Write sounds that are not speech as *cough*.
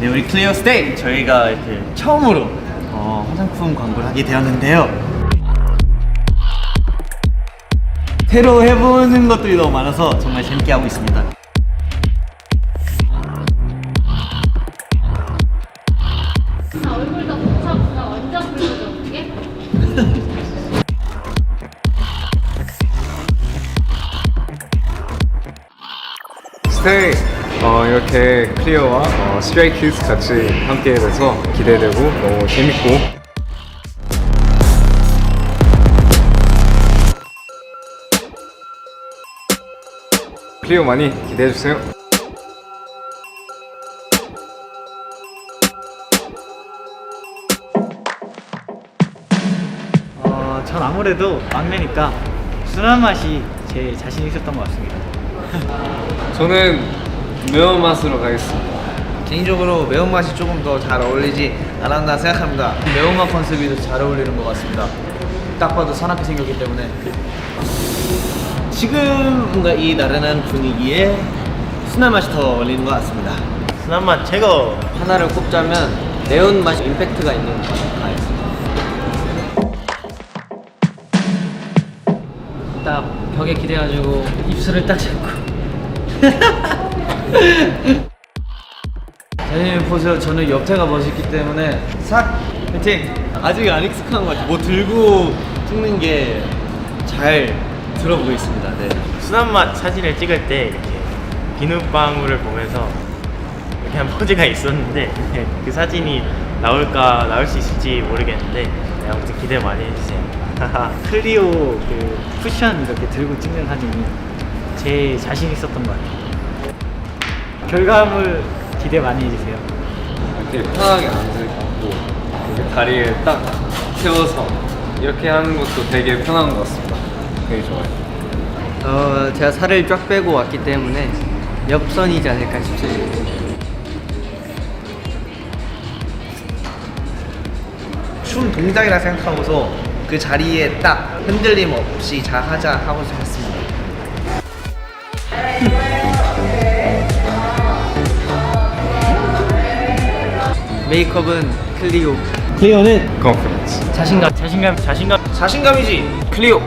네, 우리 클리어 스테이 저희가 이렇게 처음으로 어, 화장품 광고를 하게 되었는데요. 새로 해보는 것들이 너무 많아서 정말 재밌게 하고 있습니다. 완전 붉어져 게 스테이 어, 이렇게 클리어와 어, 스트레이 키즈 같이 함께 돼서 기대되고 너무 재밌고 클리어 많이 기대해 주세요. 어, 전 아무래도 막내니까 순한 맛이 제일 자신 있었던 것 같습니다. 저는 매운맛으로 가겠습니다. 개인적으로 매운맛이 조금 더 잘 어울리지 않았나 생각합니다. 매운맛 컨셉이 더 잘 어울리는 것 같습니다. 딱 봐도 사납게 생겼기 때문에 지금 뭔가 이 나른한 분위기에 순한 맛이 더 어울리는 것 같습니다. 순한 맛 최고. 하나를 꼽자면 매운맛이 임팩트가 있는 것 같아요. 딱 벽에 기대가지고 입술을 딱 잡고 *laughs* 대님 보세요. 저는 옆에가 멋있기 때문에 싹 화이팅! 아직 안 익숙한 것 같아요. 뭐 들고 찍는 게 잘 들어보고 있습니다. 네. 순한 맛 사진을 찍을 때 이렇게 비눗방울을 보면서 이렇게 한 포즈가 있었는데 그 사진이 나올까 나올 수 있을지 모르겠는데 네, 아무튼 기대 많이 해주세요. 클리오 그 쿠션 이렇게 들고 찍는 사진이 제일 자신 있었던 것 같아요. 결과물 기대 많이 해주세요. 이렇게 편하게 앉을 수 있고 이렇게 다리를 딱 세워서 이렇게 하는 것도 되게 편한 것 같습니다. 되게 좋아요. 어, 제가 살을 쫙 빼고 왔기 때문에 엽선이지 않을까 싶습니다. 춤 동작이라 생각하고서 그 자리에 딱 흔들림 없이 잘 하자 하고서 했습니다. *laughs* 메이크업은 클리오. 클리오는 컨퍼런스. 자신감 자신감 자신감 자신감이지 클리오.